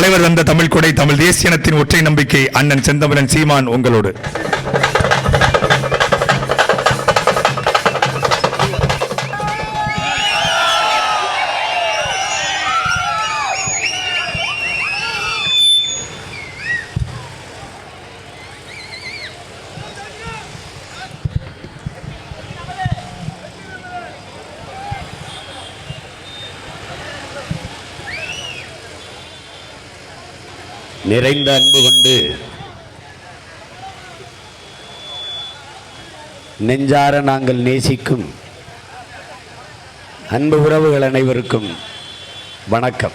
தலைவர் தந்த தமிழ் கொடை தமிழ் தேசிய இனத்தின் ஒற்றை நம்பிக்கை அண்ணன் செந்தமிழன் சீமான் உங்களோடு. நிறைந்த அன்பு கொண்டு நெஞ்சார நாங்கள் நேசிக்கும் அன்பு உறவுகள் அனைவருக்கும் வணக்கம்.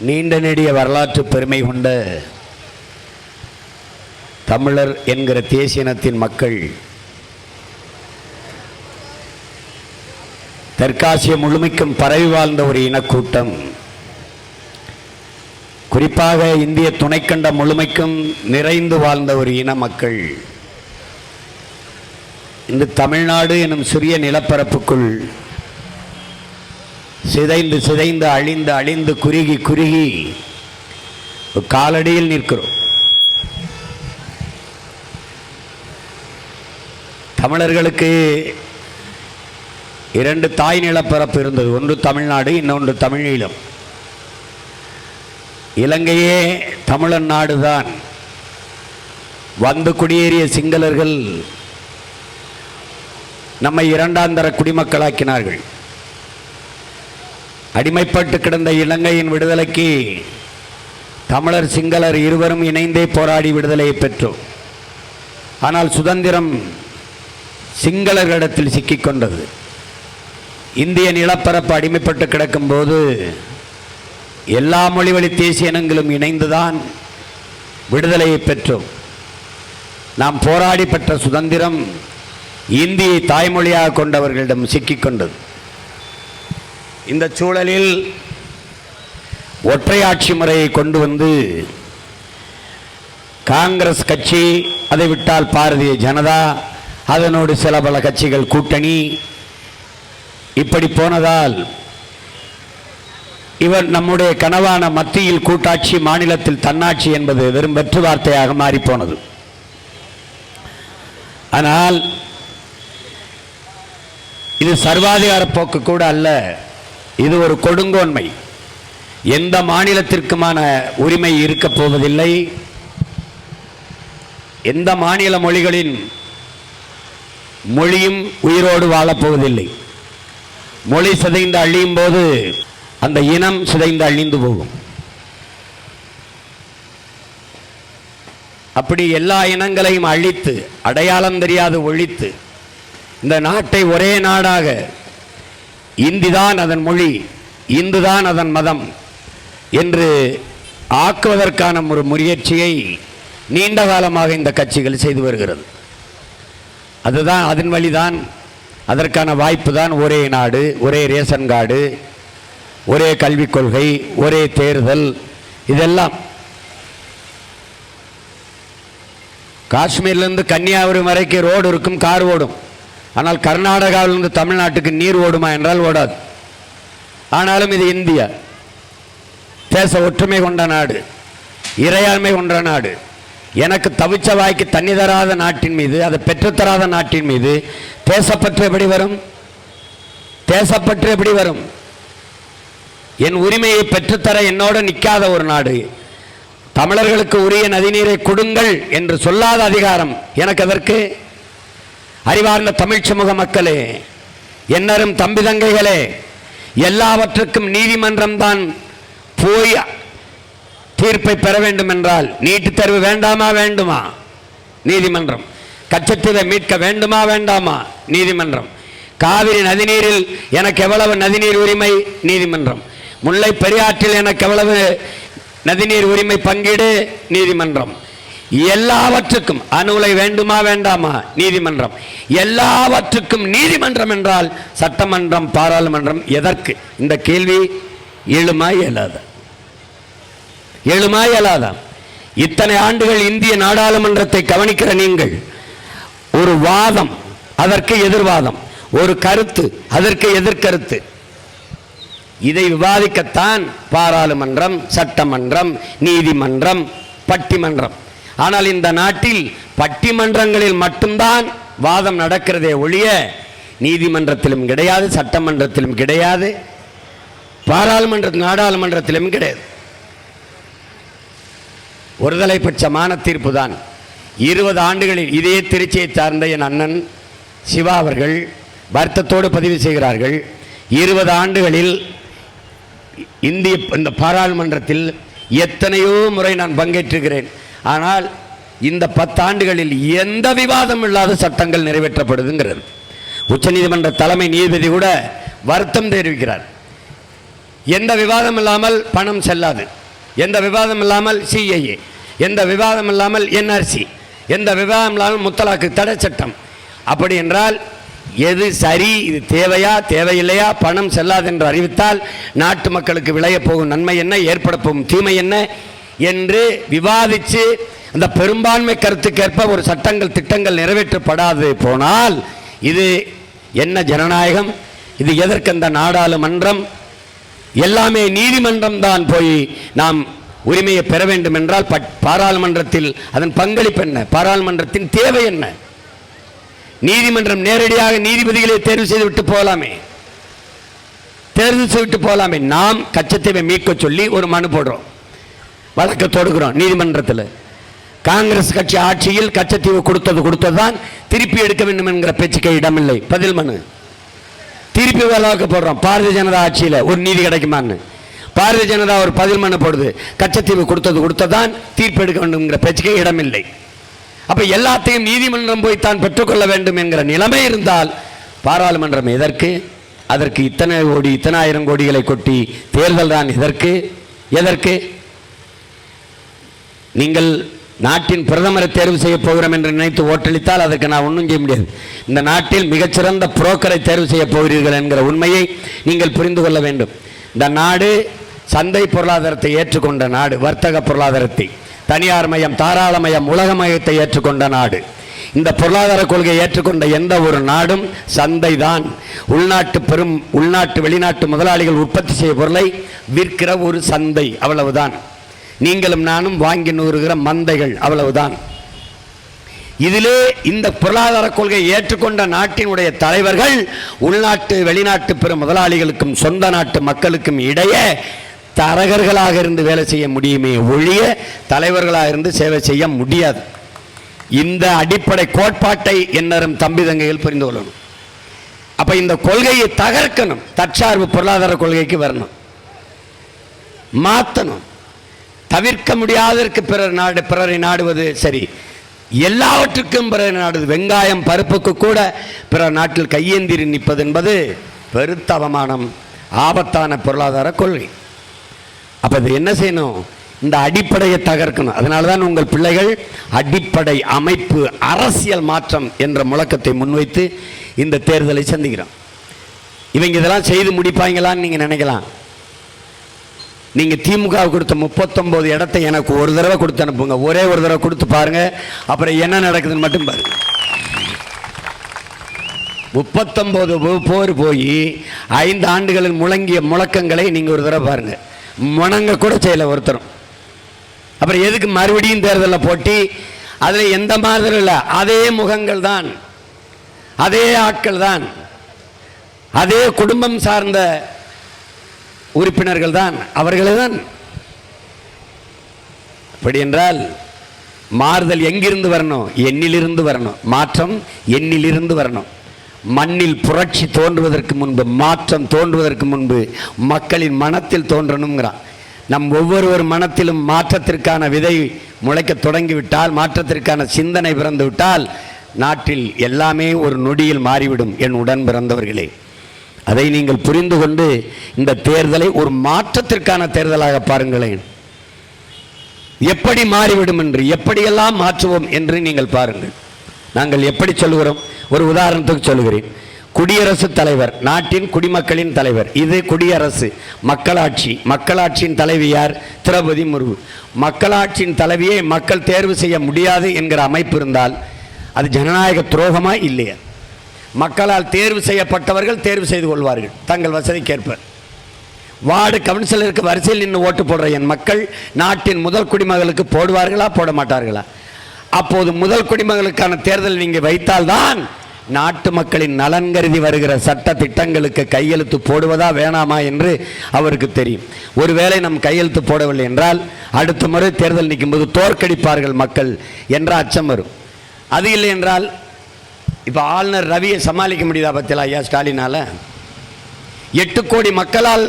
நீண்ட நெடிய வரலாற்று பெருமை கொண்ட தமிழர் என்கிற தேசிய இனத்தின் மக்கள் தெற்காசிய முழுமைக்கும் பரவி வாழ்ந்த ஒரு இனக்கூட்டம். குறிப்பாக இந்திய துணைக்கண்ட முழுமைக்கும் நிறைந்து வாழ்ந்த ஒரு இன மக்கள். இந்த தமிழ்நாடு எனும் சிறிய நிலப்பரப்புக்குள் சிதைந்து சிதைந்து அழிந்து அழிந்து குறுகி குறுகி காலடியில் நிற்கிறோம். தமிழர்களுக்கு இரண்டு தாய் நிலப்பரப்பு இருந்தது. ஒன்று தமிழ்நாடு இன்னொன்று தமிழீழம். இலங்கையே தமிழன் நாடுதான். வந்து குடியேறிய சிங்களர்கள் நம்மை இரண்டாந்தர குடிமக்களாக்கினார்கள். அடிமைப்பட்டு கிடந்த இலங்கையின் விடுதலைக்கு தமிழர் சிங்களர் இருவரும் இணைந்தே போராடி விடுதலையை பெற்றோம். ஆனால் சுதந்திரம் சிங்களர்களிடத்தில் சிக்கிக்கொண்டது. இந்திய நிலப்பரப்பு அடிமைப்பட்டு கிடக்கும்போது எல்லா மொழிவழி தேசிய இனங்களும் இணைந்துதான் விடுதலையை பெற்றோம். நாம் போராடி பெற்ற சுதந்திரம் இந்தியை தாய்மொழியாக கொண்டவர்களிடம் சிக்கிக்கொண்டது இந்த சூழலில் ஒற்றையாட்சி முறையை கொண்டு வந்து காங்கிரஸ் கட்சி அதை விட்டால் பாரதிய ஜனதா அதனோடு சில பல கட்சிகள் கூட்டணி இப்படி போனதால் இவர் நம்முடைய கனவான மத்தியில் கூட்டாட்சி மாநிலத்தில் தன்னாட்சி என்பது வெறும் வெற்று வார்த்தையாக மாறிப்போனது. ஆனால் இது சர்வாதிகார போக்கு கூட அல்ல. இது ஒரு கொடுங்கோன்மை. எந்த மாநிலத்திற்குமான உரிமை இருக்கப் போவதில்லை. எந்த மாநில மொழிகளின் மொழியும் உயிரோடு வாழப்போவதில்லை மொழி சிதைந்து அழியும் போது அந்த இனம் சிதைந்து அழிந்து போகும். அப்படி எல்லா இனங்களையும் அழித்து அடையாளம் தெரியாது ஒழித்து இந்த நாட்டை ஒரே நாடாக இந்திதான் அதன் மொழி இந்துதான் அதன் மதம் என்று ஆக்குவதற்கான ஒரு முயற்சியை நீண்ட காலமாக இந்த கட்சிகள் செய்து வருகிறது. அதுதான் அதன் வழிதான் அதற்கான வாய்ப்பு தான் ஒரே நாடு ஒரே ரேஷன் கார்டு ஒரே கல்விக் கொள்கை ஒரே தேர்தல் இதெல்லாம். காஷ்மீர்லேருந்து கன்னியாகுமரி வரைக்கும் ரோடு இருக்கும் கார் ஓடும். ஆனால் கர்நாடகாவிலிருந்து தமிழ்நாட்டுக்கு நீர் ஓடுமா என்றால் ஓடாது. ஆனாலும் இது இந்தியா. தேச ஒற்றுமை கொண்ட நாடு. இறையாண்மை கொண்ட நாடு. எனக்கு தவிச்ச வாய்க்கு தண்ணி தராத நாட்டின் மீது அதை பெற்றுத்தராத நாட்டின் மீது தேசப்பற்று எப்படி வரும்? தேசப்பற்று எப்படி வரும்? என் உரிமையை பெற்றுத்தர என்னோடு நிற்காத ஒரு நாடு. தமிழர்களுக்கு உரிய நதிநீரை கொடுங்கள் என்று சொல்லாத அதிகாரம் எனக்கு அதற்கு அறிவார்ந்த தமிழ் சமூக மக்களே என்னரும் தம்பி தங்கைகளே எல்லாவற்றுக்கும் நீதிமன்றம் தான் போய் தீர்ப்பை பெற வேண்டும் என்றால் நீட்டு தேர்வு வேண்டாமா வேண்டுமா? நீதிமன்றம். கச்சத்தீவை மீட்க வேண்டுமா வேண்டாமா? நீதிமன்றம். காவிரி நதிநீரில் எனக்கு எவ்வளவு நதிநீர் உரிமை? நீதிமன்றம். முல்லை பெரியாற்றில் எனக்கு எவ்வளவு நதிநீர் உரிமை பங்கீடு? நீதிமன்றம். எல்லாவற்றுக்கும் அணுலை வேண்டுமா வேண்டாமா? நீதிமன்றம். எல்லாவற்றுக்கும் நீதிமன்றம் என்றால் சட்டமன்றம் பாராளுமன்றம் எதற்கு? இந்த கேள்வி எழுமா இயலாது எழுமா இயலாதா இத்தனை ஆண்டுகள் இந்திய நாடாளுமன்றத்தை கவனிக்கிற நீங்கள் ஒரு வாதம் அதற்கு எதிர்வாதம் ஒரு கருத்து அதற்கு எதிர்கருத்து. இதை விவாதிக்கத்தான் பாராளுமன்றம் சட்டமன்றம் நீதிமன்றம் பட்டிமன்றம். ஆனால் இந்த நாட்டில் பட்டிமன்றங்களில் மட்டும்தான் வாதம் நடக்கிறதே ஒழிய நீதிமன்றத்திலும் கிடையாது சட்டமன்றத்திலும் கிடையாது பாராளுமன்ற நாடாளுமன்றத்திலும் கிடையாது. ஒருதலை பட்சமான தீர்ப்பு தான் இருபது ஆண்டுகளில் இதே திருச்சியை சார்ந்த என் அண்ணன் சிவா அவர்கள் வருத்தத்தோடு பதிவு செய்கிறார்கள். இருபது ஆண்டுகளில் இந்திய இந்த பாராளுமன்றத்தில் எத்தனையோ முறை நான் பங்கேற்றுகிறேன் ஆனால் இந்த பத்தாண்டுகளில் எந்த விவாதம் இல்லாத சட்டங்கள் நிறைவேற்றப்படுதுங்கிறது. உச்சநீதிமன்ற தலைமை நீதிபதி கூட வருத்தம் தெரிவிக்கிறார். எந்த விவாதம் இல்லாமல் பணம் செல்லாது. எந்த விவாதம் இல்லாமல் சிஐஏ எந்த விவாதம் இல்லாமல் என்ஆர்சி எந்த விவாதம் இல்லாமல் முத்தலாக்கு தடை சட்டம். அப்படி என்றால் எது சரி இது தேவையா தேவையில்லையா பணம் செல்லாது என்று அறிவித்தால் நாட்டு மக்களுக்கு விளையப் போகும் நன்மை என்ன ஏற்பட போகும் தீமை என்ன என்று விவாதித்து அந்த பெரும்பான்மை கருத்துக்கேற்ப ஒரு சட்டங்கள் திட்டங்கள் நிறைவேற்றப்படாது போனால் இது என்ன ஜனநாயகம்? இது எதற்கு அந்த நாடாளுமன்றம்? எல்லாமே நீதிமன்றம் தான் போய் நாம் உரிமையை பெற வேண்டும் என்றால் பட்- பாராளுமன்றத்தில் அதன் பங்களிப்பு என்ன? பாராளுமன்றத்தின் தேவை என்ன? நீதிமன்றம் நேரடியாக நீதிபதிகளை தேர்வு செய்து விட்டு போகலாமே. தேர்வு செய்து போகலாமே. நாம் கச்சத்தீவை மீட்க சொல்லி ஒரு மனு போடுறோம். வழக்கு தொடுக்கிறோம் நீதிமன்றத்தில். காங்கிரஸ் கட்சி ஆட்சியில் கச்சத்தீவு கொடுத்தது கொடுத்தது தான் திருப்பி எடுக்க வேண்டும் என்கிற பேச்சுக்கே இடமில்லை. பதில் மனு. திருப்பி வழக்கு போடுறோம். பாரதிய ஜனதா ஆட்சியில் ஒரு நீதி கிடைக்குமான்னு. பாரதிய ஜனதா ஒரு பதில் மனு போடுது. கச்சத்தீவு கொடுத்தது கொடுத்ததான் தீர்ப்பு எடுக்க வேண்டும்ங்கிற பேச்சுக்கே இடமில்லை. அப்போ எல்லாத்தையும் நீதிமன்றம் போய் தான் பெற்றுக்கொள்ள வேண்டும் என்கிற நிலைமை இருந்தால் பாராளுமன்றம் எதற்கு? அதற்கு இத்தனை கோடி இத்தனை ஆயிரம் கோடிகளை கொட்டி தேர்தல் தான் எதற்கு? எதற்கு? நீங்கள் நாட்டின் பிரதமரை தேர்வு செய்ய போகிறோம் என்று நினைத்து ஓட்டளித்தால் அதற்கு நான் ஒன்றும் செய்ய முடியாது. இந்த நாட்டில் மிகச்சிறந்த புரோக்கரை தேர்வு செய்ய போகிறீர்கள் என்கிற உண்மையை நீங்கள் புரிந்து கொள்ள வேண்டும். இந்த நாடு சந்தை பொருளாதாரத்தை ஏற்றுக்கொண்ட நாடு வர்த்தக பொருளாதாரத்தை தனியார் மயம் தாராளமயம் உலகமயத்தை ஏற்றுக்கொண்ட நாடு. இந்த பொருளாதார கொள்கையை ஏற்றுக்கொண்ட எந்த ஒரு நாடும் சந்தை தான். உள்நாட்டு பெரும் உள்நாட்டு வெளிநாட்டு முதலாளிகள் உற்பத்தி செய்ய பொருளை விற்கிற ஒரு சந்தை அவ்வளவுதான். நீங்களும் நானும் வாங்கி நூறுகிற மந்தைகள் அவ்வளவுதான். இதிலே இந்த பொருளாதார கொள்கையை ஏற்றுக்கொண்ட நாட்டினுடைய தலைவர்கள் உள்நாட்டு வெளிநாட்டு பெரும் முதலாளிகளுக்கும் சொந்த நாட்டு மக்களுக்கும் இடையே தரகர்களாக இருந்து வேலை செய்ய முடியுமே ஒழிய தலைவர்களாக இருந்து சேவை செய்ய முடியாது. இந்த அடிப்படை கோட்பாட்டை என்னரும் தம்பி தங்கைகள் புரிந்து கொள்ளணும். அப்ப இந்த கொள்கையை தகர்க்கணும். தற்சார்பு பொருளாதார கொள்கைக்கு வரணும். மாத்தணும். தவிர்க்க முடியாததற்கு பிறர் நாடு பிறரை நாடுவது சரி. எல்லாவற்றுக்கும் பிறர் நாடுவது. வெங்காயம் பருப்புக்கு கூட பிறர் நாட்டில் கையேந்திரி நிற்பது என்பது பெருத்த அவமானம் ஆபத்தான பொருளாதார கொள்கை. அப்போ இது என்ன செய்யணும்? இந்த அடிப்படையை தகர்க்கணும். அதனால தான் உங்கள் பிள்ளைகள் அடிப்படை அமைப்பு அரசியல் மாற்றம் என்ற முழக்கத்தை முன்வைத்து இந்த தேர்தலை சந்திக்கிறோம். இவங்க இதெல்லாம் செய்து முடிப்பாங்களான்னு நீங்கள் நினைக்கலாம். நீங்கள் திமுக கொடுத்த முப்பத்தொம்போது இடத்தை எனக்கு ஒரு தடவை கொடுத்து அனுப்புங்க. ஒரே ஒரு தடவை கொடுத்து பாருங்க. அப்புறம் என்ன நடக்குதுன்னு மட்டும் பாருங்க. முப்பத்தொம்போது போர் போய் ஐந்து ஆண்டுகளில் முழங்கிய முழக்கங்களை நீங்கள் ஒரு தடவை பாருங்க. முணங்க கூட செய்யலை ஒருத்தரும். அப்புறம் எதுக்கு மறுபடியும் தேர்தலில் போட்டி? அதில் எந்த மாதிரி இல்லை. அதே முகங்கள் தான். அதே ஆட்கள் தான். அதே குடும்பம் சார்ந்த உறுப்பினர்கள் தான் அவர்களே தான் அப்படி என்றால் மாறுதல் எங்கிருந்து வரணும்? எண்ணிலிருந்து வரணும். மாற்றம் எண்ணிலிருந்து வரணும். மண்ணில் புரட்சி தோன்றுவதற்கு முன்பு மாற்றம் தோன்றுவதற்கு முன்பு மக்களின் மனத்தில் தோன்றணுங்கிறான். நம் ஒவ்வொருவர் மனத்திலும் மாற்றத்திற்கான விதை முளைக்க தொடங்கிவிட்டால் மாற்றத்திற்கான சிந்தனை பிறந்துவிட்டால் நாட்டில் எல்லாமே ஒரு நொடியில் மாறிவிடும் என் உடன் பிறந்தவர்களே. அதை நீங்கள் புரிந்து கொண்டு இந்த தேர்தலை ஒரு மாற்றத்திற்கான தேர்தலாக பாருங்களேன். எப்படி மாறிவிடும் என்று எப்படியெல்லாம் மாற்றுவோம் என்று நீங்கள் பாருங்கள். நாங்கள் எப்படி சொல்கிறோம் ஒரு உதாரணத்துக்கு சொல்லுகிறேன். குடியரசுத் தலைவர் நாட்டின் குடிமக்களின் தலைவர். இது குடியரசு மக்களாட்சி. மக்களாட்சியின் தலைவி யார்? திரௌபதி முர்மு. மக்களாட்சியின் தலைவியை மக்கள் தேர்வு செய்ய முடியாது என்கிற அமைப்பு இருந்தால் அது ஜனநாயக துரோகமா இல்லையா? மக்களால் தேர்வு செய்யப்பட்டவர்கள் தேர்வு செய்து கொள்வார்கள். தங்கள் வசதிக்கேற்ப. வார்டு கவுன்சிலருக்கு வரிசையில் நின்று ஓட்டு போடுற என் மக்கள் நாட்டின் முதல் குடிமகளுக்கு போடுவார்களா போட மாட்டார்களா அப்போது முதல் குடிமகளுக்கான தேர்தல் நீங்கள் வைத்தால்தான் நாட்டு மக்களின் நலன் கருதி வருகிற சட்ட திட்டங்களுக்கு கையெழுத்து போடுவதா வேணாமா என்று அவருக்கு தெரியும். ஒருவேளை நம் கையெழுத்து போடவில்லை என்றால் அடுத்த முறை தேர்தல் நிற்கும்போது தோற்கடிப்பார்கள் மக்கள் என்ற அச்சம் வரும். அது இல்லை என்றால் இப்போ ஆளுநர் ரவியை சமாளிக்க முடியுதா பத்திலா ஐயா ஸ்டாலினால? எட்டு கோடி மக்களால்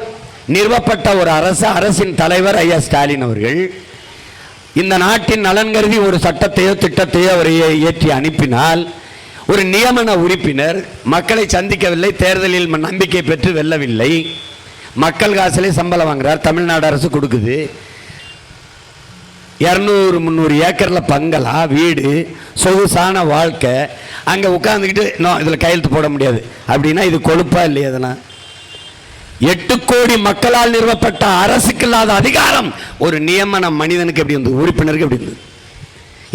நிறுவப்பட்ட ஒரு அரசு அரசின் தலைவர் ஐயா ஸ்டாலின் அவர்கள் இந்த நாட்டின் நலன் கருதி ஒரு சட்டத்தையோ திட்டத்தையோ அவர் ஏற்றி அனுப்பினால் ஒரு நியமன உறுப்பினர் மக்களை சந்திக்கவில்லை தேர்தலில் நம்பிக்கை பெற்று வெல்லவில்லை. மக்கள் காசிலே சம்பளம் வாங்குறார் தமிழ்நாடு அரசு கொடுக்குது. இரநூறு முந்நூறு ஏக்கரில் பங்களா வீடு சொகுசான வாழ்க்கை. அங்கே உட்காந்துக்கிட்டு நோ இதில் கையெழுத்து போட முடியாது. அப்படின்னா இது கொழுப்பா இல்லையா அதெல்லாம் எட்டு கோடி மக்களால் நிறுவப்பட்ட அரசுக்கு இல்லாத அதிகாரம். ஒரு நியமன மனிதனுக்கு எப்படி இருந்தது உறுப்பினருக்கு எப்படி இருந்தது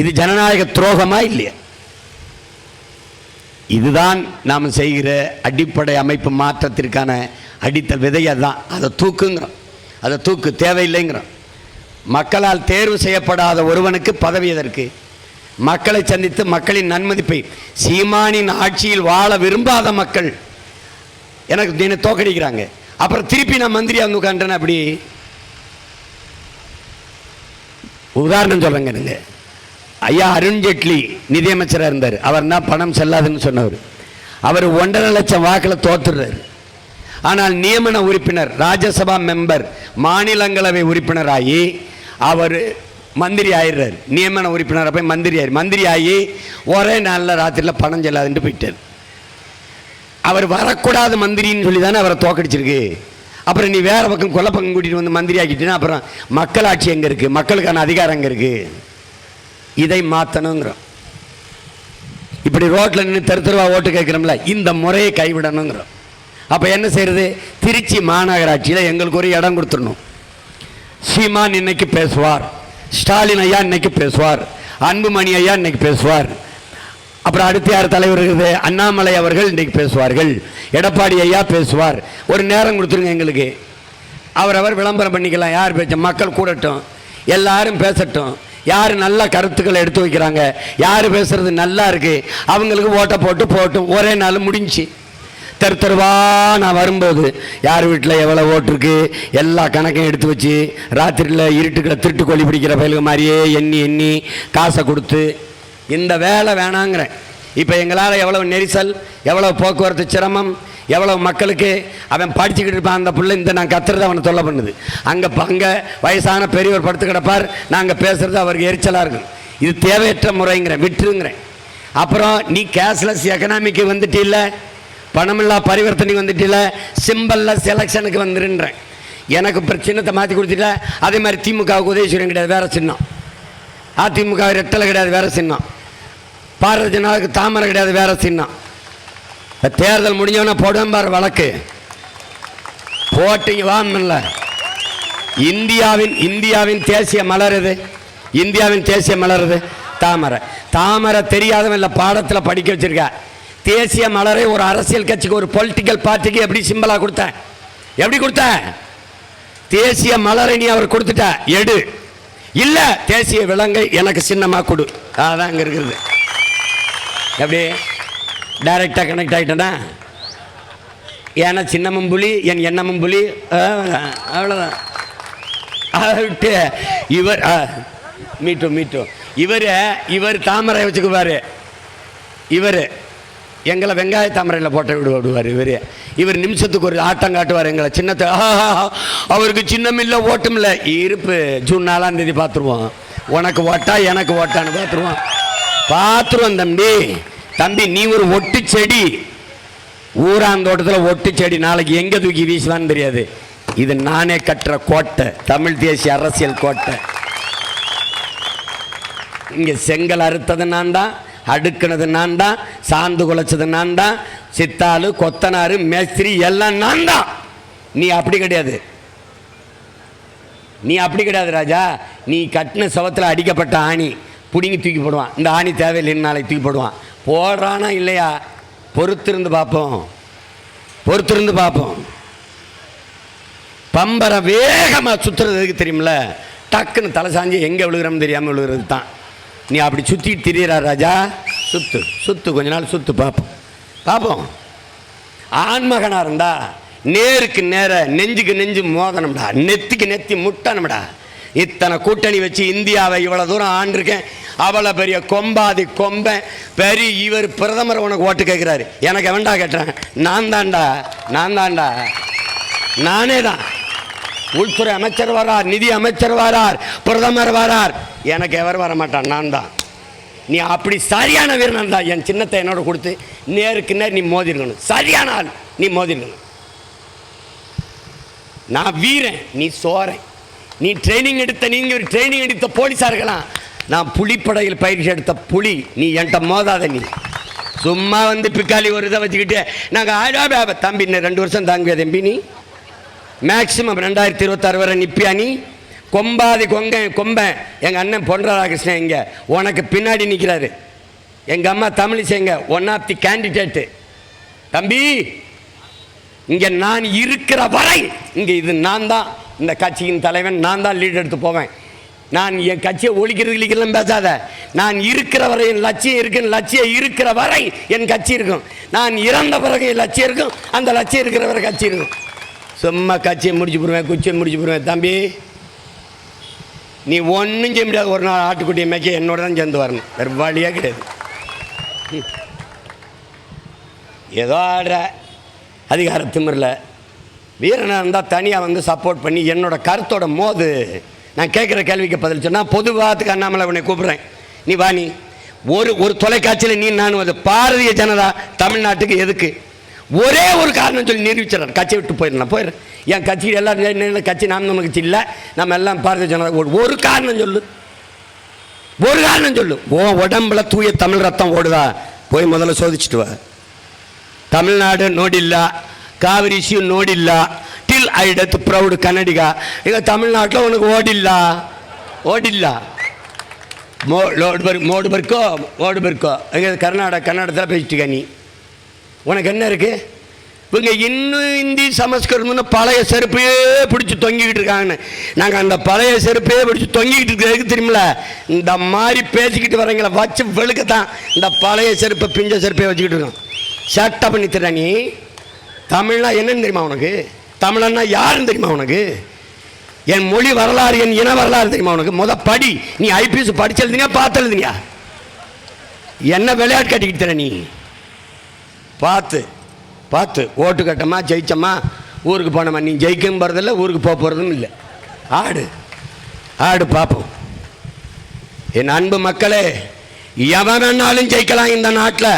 இது ஜனநாயக துரோகமா இல்லையா? இதுதான் நாம் செய்கிற அடிப்படை அமைப்பு மாற்றத்திற்கான அடித்த விதை. அதுதான் அதை தூக்குங்கிறோம். அதை தூக்கு தேவையில்லைங்கிறோம். மக்களால் தேர்வு செய்யப்படாத ஒருவனுக்கு பதவி எதற்கு? மக்களை சந்தித்து மக்களின் நன்மதிப்பை. சீமானின் ஆட்சியில் வாழ விரும்பாத மக்கள். எனக்கு என்னை தோக்கடிக்கிறாங்க. அப்புறம் திருப்பி நான் மந்திரி வந்து உட்காந்துட்டேன் அப்படி? உதாரணம் சொல்றேங்க ஐயா அருண்ஜேட்லி நிதியமைச்சராக இருந்தார். அவர் தான் பணம் செல்லாதுன்னு சொன்னவர். அவர் ஒன்றரை லட்சம் வாக்கில் தோத்துறாரு ஆனால் நியமன உறுப்பினர் ராஜ்யசபா மெம்பர் மாநிலங்களவை உறுப்பினராகி அவர் மந்திரி ஆயிடுறாரு நியமன உறுப்பினராக போய் மந்திரி ஆயிரு மந்திரி ஆகி ஒரே நாளில் ராத்திரியில் பணம் செல்லாதுன்ட்டு போயிட்டார். அவர் வரக்கூடாது மந்திரின்னு சொல்லி தானே அவரை தோக்கடிச்சிருக்கு. அப்புறம் நீ வேறு பக்கம் கொல்ல பக்கம் கூட்டிகிட்டு வந்து மந்திரி ஆக்கிட்டீங்கன்னா அப்புறம் மக்களாட்சி எங்கே இருக்குது மக்களுக்கான அதிகாரம் எங்கே இருக்குது இதை மாற்றணுங்கிறோம் இப்படி ரோட்டில் நின்று தெரு தெருவா ஓட்டு கேட்குறோம்ல இந்த முறையை கைவிடணுங்கிறோம். அப்போ என்ன செய்கிறது திருச்சி மாநகராட்சியில் எங்களுக்கு ஒரு இடம் கொடுத்துடணும். சீமான் இன்னைக்கு பேசுவார் ஸ்டாலின் ஐயா இன்னைக்கு பேசுவார் அன்புமணி ஐயா இன்னைக்கு பேசுவார். அப்புறம் அடுத்து யார் தலைவர் இருக்குது? அண்ணாமலை அவர்கள் இன்னைக்கு பேசுவார்கள். எடப்பாடி ஐயா பேசுவார். ஒரு நேரம் கொடுத்துருங்க எங்களுக்கு. அவரவர் விளம்பரம் பண்ணிக்கலாம். யார் பேச்ச? மக்கள் கூடட்டும். எல்லாரும் பேசட்டும். யார் நல்ல கருத்துக்களை எடுத்து வைக்கிறாங்க? யார் பேசுறது நல்லா இருக்கு? அவங்களுக்கு ஓட்டை போட்டு போட்டும். ஒரே நாள் முடிஞ்சுச்சு தெருவா நான் வரும்போது. யார் வீட்டில் எவ்வளோ ஓட்டு இருக்கு? எல்லா கணக்கையும் எடுத்து வச்சு ராத்திரியில் இருட்டுக்களை திருட்டு கோழி பிடிக்கிற பயலுக்கு மாதிரியே எண்ணி எண்ணி காசை கொடுத்து இந்த வேலை வேணாங்கிறேன். இப்போ எங்களால் எவ்வளோ நெரிசல் எவ்வளோ போக்குவரத்து சிரமம் எவ்வளோ மக்களுக்கு அவன் படிச்சுக்கிட்டு இருப்பான் அந்த பிள்ளை இந்த நான் கத்துறது அவனை தொல்லை பண்ணுது. அங்கே அங்கே வயசான பெரியவர் படுத்து கிடப்பார் நாங்கள் பேசுகிறது அவருக்கு எரிச்சலாக இருக்கும். இது தேவையற்ற முறைங்கிறேன் விட்டுருங்கிறேன். அப்புறம் நீ கேஷ்லெஸ் எக்கனாமிக்கு வந்துட்டு பணமில்லா பரிவர்த்தனைக்கு வந்துட்டில சிம்பலில் செலெக்ஷனுக்கு வந்துருன்றேன். எனக்கு இப்போ சின்னத்தை மாற்றி கொடுத்துட்ட அதே மாதிரி திமுகவுக்கு உதயசூரியன் கிடையாது வேற சின்னம். அதிமுக ரெட்டலை கிடையாது வேற சின்னம். பாரத ஜனதாவுக்கு தாமரை கிடையாது வேறு சின்னம். தேர்தல் முடிஞ்சவன போடுவேன் பாரு வழக்கு. போட்டிங்க வாங்கல இந்தியாவின் இந்தியாவின் தேசிய மலர் இது இந்தியாவின் தேசிய மலர் இது தாமரை. தாமரை தெரியாதவன் இல்லை பாடத்தில் படிக்க வச்சுருக்கேன் தேசிய மலரை ஒரு அரசியல் கட்சிக்கு ஒரு பொலிட்டிக்கல் பார்ட்டிக்கு எப்படி சிம்பிளாக கொடுத்த? எப்படி கொடுத்த? தேசிய மலரை நீ அவர் கொடுத்துட்ட. எடு. இல்லை தேசிய விலங்கை எனக்கு சின்னமாக கொடு. அதான் அங்கே இருக்கிறது. எப்படி? டைரக்டா கனெக்ட் ஆகிட்டேன்னா ஏன்னா சின்னமும் புலி என் எண்ணமும் புலி. அவ்வளோதான் அவ்வளவுதான். இவர் மீட்டும் மீட்டும் இவர் இவர் தாமரை வச்சுக்குவார். இவர். எங்களை வெங்காய தாமரையில் போட்ட விடு விடுவார் இவர். இவர் நிமிஷத்துக்கு ஒரு ஆட்டம் காட்டுவார் எங்களை. சின்னத்தை அவருக்கு சின்னம் இல்லை ஓட்டம் இல்லை இருப்பு ஜூன் நாலாம் தேதி பார்த்துருவோம். உனக்கு ஓட்டா எனக்கு ஓட்டான்னு பார்த்துருவோம். பார்த்துருவோம் தம்பி. தம்பி நீ ஒரு ஒட்டு செடி. ஊராந்தோட்டத்தில் ஒட்டு செடி நாளைக்கு எங்கே தூக்கி வீசுவான்னு தெரியாது. இது நானே கட்டுற கோட்டை தமிழ் தேசிய அரசியல் கோட்டை. இங்கே செங்கல் அறுத்தது நான் தான் அடுக்கினது நான் தான் சாந்து குலைச்சது நான் தான் சித்தாளு கொத்தனாரு மேஸ்திரி எல்லாம் நான் தான் நீ அப்படி கிடையாது. நீ அப்படி கிடையாது ராஜா. நீ கட்டின சவத்தில் அடிக்கப்பட்ட ஆணி பிடுங்கி தூக்கி போடுவான். இந்த ஆணி தேவையில்லைன்னு நாளைக்கு தூக்கி போடுவான். போடுறானா இல்லையா? பொறுத்திருந்து பார்ப்போம். பொறுத்திருந்து பார்ப்போம். பம்பரை வேகமாக சுற்றுறது எதுக்கு தெரியுமில? டக்குன்னு தலை சாஞ்சு எங்கே விழுகிறோம்னு தெரியாமல் விழுகிறது தான் நீ அப்படி சுற்றிட்டு திரியறா ராஜா. சுத்து சுத்து கொஞ்ச நாள் சுத்து பார்ப்போம் பார்ப்போம் ஆண்மகனாக இருந்தா நேருக்கு நேர நெஞ்சுக்கு நெஞ்சு மோதனம்டா நெத்திக்கு நெத்தி முட்டணும்டா. இத்தனை கூட்டணி வச்சு இந்தியாவை இவ்வளோ தூரம் ஆண்டிருக்கேன். அவ்வளோ பெரிய கொம்பாதி கொம்பன் பெரிய இவர் பிரதமர் உனக்கு ஓட்டு கேட்குறாரு. எனக்கு எவன்டா கேட்டேன்? நான் தான்டா நான் தான்டா. நானே தான் உள்துறை அமைச்சர் வரார் நிதி அமைச்சர் வரார் பிரதமர் வரார். எனக்கு எவர் வர மாட்டான் நான் தான் நீ அப்படி சரியான வீரன் தான் என் சின்னத்தை என்னோட கொடுத்து நேருக்கு நேர் நீ மோதிருக்கணும். சரியான ஆள் நீ மோதிருக்கணும். நான் வீரன் நீ சோறேன் நீ ட்ரைனிங் எடுத்த நீங்கள் ஒரு ட்ரைனிங் எடுத்த போலீஸார்களாம். நான் புலிப்படையில் பயிற்சி எடுத்த புலி. நீ என்கிட்ட மோதாத நீ. சும்மா வந்து பிக்காலி ஒரு இதை வச்சுக்கிட்டு நாங்கள் ஆடா தம்பி இன்னும் ரெண்டு வருஷம் தாங்குவியா தம்பி நீ. மேக்சிமம் ரெண்டாயிரத்தி இருபத்தாறு வரை நிப்பியா கொம்பாதி கொங்க கொம்பன் எங்கள் அண்ணன் பொன் ராதாகிருஷ்ணன் இங்கே. உனக்கு பின்னாடி நிற்கிறாரு எங்கள் அம்மா தமிழிசைங்க ஒன் ஆஃப் தி கேண்டிடேட்டு தம்பி இங்கே நான் இருக்கிற வரை இங்கே இது நான் தான். இந்த கட்சியின் தலைவன் நான் தான் லீட் எடுத்து போவேன். நான் என் கட்சியை ஒழிக்கிறது கிழிக்கலாம் பேசாத. நான் இருக்கிற வரை என் லட்சியம் இருக்கு லட்சியம் இருக்கிற வரை என் கட்சி இருக்கும். நான் இறந்த பிறகு என் லட்சியம் இருக்கும். அந்த லட்சியம் இருக்கிற வரை கட்சி இருக்கும். சும்மா கட்சியை முடிச்சு போடுவேன் குச்சியை முடிச்சு போடுவேன். தம்பி நீ ஒன்றும் செய்ய முடியாது. ஒரு நாள் ஆட்டுக்குட்டியை மேய்க்க என்னோட தான் சேர்ந்து வரணும். வேறு வழியாக கிடையாது. ம். ஏதோ ஆடுற அதிகார திமிரில். வீரனாக இருந்தால் தனியாக வந்து சப்போர்ட் பண்ணி என்னோடய கருத்தோட மோது நான் கேட்குற கேள்விக்கு பதில் சொன்னால் பொதுவாகத்துக்கு அண்ணாமலை உன்னை கூப்பிட்றேன். நீ வா நீ. ஒரு ஒரு தொலைக்காட்சியில் நீ நான் வந்து பாரதிய ஜனதா தமிழ்நாட்டுக்கு எதுக்கு? ஒரே ஒரு காரணம் சொல்லி நிரூபிச்சிடறாரு. கட்சி விட்டு போயிடலாம் போயிடுறேன் என் கட்சி எல்லாரும் கட்சி நாம் நமக்கு இல்லை நம்ம எல்லாம் பாரதிய ஜனதா ஒரு காரணம் சொல்லு. ஒரு காரணம் சொல்லு. ஓ உடம்புல தூய தமிழ் ரத்தம் ஓடுதா? போய் முதல்ல சோதிச்சுட்டு வா. தமிழ்நாடு நோடில்லா Kaveri issue நோடில்லா till I death proud Kannadiga இங்கே தமிழ்நாட்டில் உனக்கு ஓடில்ல? ஓடில்ல? மோ லோடு பர் மோடு பருக்கோ ஓடு பருக்கோ. இங்கே கர்நாடகா கர்நாடகத்தில் பேசிட்டு நீ. உனக்கு என்ன இருக்கு? இவங்க இன்னும் இந்தி சமஸ்கிருதம்னு பழைய செருப்பையே பிடிச்சி தொங்கிக்கிட்டு இருக்காங்கன்னு. நாங்கள் அந்த பழைய செருப்பையே பிடிச்சி தொங்கிக்கிட்டு இருக்கிறதுக்கு தெரியுமில இந்த மாதிரி பேசிக்கிட்டு வரவங்களை வச்சு வெளுக்கத்தான் இந்த பழைய செருப்பை பிஞ்ச செருப்பையே வச்சுக்கிட்டு இருக்கோம். சட்டை பண்ணி தர நீ. தமிழ்னா என்னன்னு தெரியுமா உனக்கு? தமிழன்னா யாருன்னு தெரியுமா உனக்கு? என் மொழி வரலாறு என் இன வரலாறு தெரியுமா உனக்கு? முத படி. நீ ஐபிஎஸ் படிச்சு எழுதுனியா பார்த்து எழுதுனியா? என்ன விளையாட்டு கட்டிக்கிட்டு தர நீ? பார்த்து பார்த்து ஓட்டு கட்டமா ஜெயிச்சம்மா ஊருக்கு போனோமா நீ ஜெயிக்கவும் போகிறதில்ல ஊருக்கு போக போகிறதும் இல்லை. ஆடு ஆடு பார்ப்போம் என் அன்பு மக்களே எவன் வேணாலும் ஜெயிக்கலாம் இந்த நாட்டில்.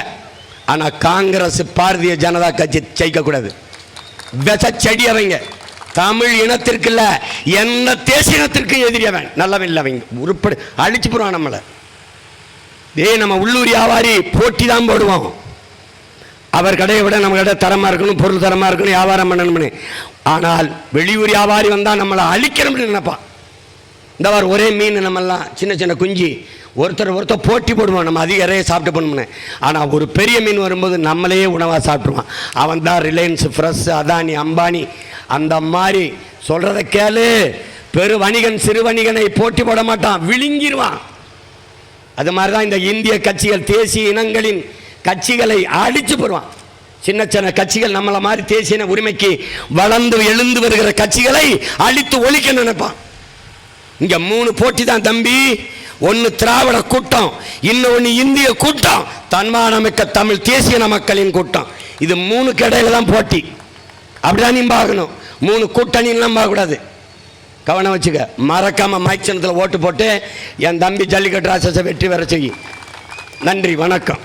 ஆனால் காங்கிரஸ் பாரதிய ஜனதா கட்சி ஜெயிக்கக்கூடாது. விச செடி அவங்க. தமிழ் இனத்திற்கு இல்லை எந்த தேசிய இனத்திற்கும் எதிரி அவன் நல்லவன் இல்லை அவங்க உருப்படி அழிச்சு போடுவான் நம்மளை. ஏ நம்ம உள்ளூர் வியாபாரி போட்டி தான் போடுவோம். அவர் கடையை விட நம்ம கடை தரமாக இருக்கணும் பொருள் தரமாக இருக்கணும் வியாபாரம் பண்ணணும்னு ஆனால் வெளியூர் வியாபாரி வந்தால் நம்மளை அழிக்கணும்னு நினைப்பான். இந்த வாரம் ஒரே மீன் நம்மெல்லாம் சின்ன சின்ன குஞ்சு. ஒருத்தர் ஒருத்தர் போட்டி போடுவோம் நம்ம அதிக இறைய சாப்பிட்டு போனோம்னு ஆனால் ஒரு பெரிய மீன் வரும்போது நம்மளையே உணவாக சாப்பிட்ருவான் அவன் தான் ரிலையன்ஸ் ஃப்ரெஷ் அதானி அம்பானி. அந்த மாதிரி சொல்கிறத கேளு. பெரு வணிகன் சிறு வணிகனை போட்டி போட மாட்டான் விழுங்கிடுவான் அது மாதிரி தான் இந்த இந்திய கட்சிகள் தேசிய இனங்களின் கட்சிகளை அடிச்சு போடுவான். சின்ன சின்ன கட்சிகள் நம்மளை மாதிரி தேசிய உரிமைக்கு வளர்ந்து எழுந்து வருகிற கட்சிகளை அழித்து ஒழிக்க நினைப்பான். இங்க மூணு போட்டி தான் தம்பி. ஒன்னு திராவிட கூட்டம் இன்னொன்னு இந்திய கூட்டம் தன்மானமிக்க தமிழ் தேசிய மக்களின் கூட்டம். இது மூணு கடையில் தான் போட்டி. அப்படிதான் நீ பார்க்கணும். மூணு கூட்டணிலாம் பார்க்கக்கூடாது. கவனம் வச்சுக்க. மறக்காம மைச்சனத்தில் ஓட்டு போட்டு என் தம்பி ஜல்லிக்கட்டு ராசஸை வெற்றி வர செய்யும் நன்றி வணக்கம்.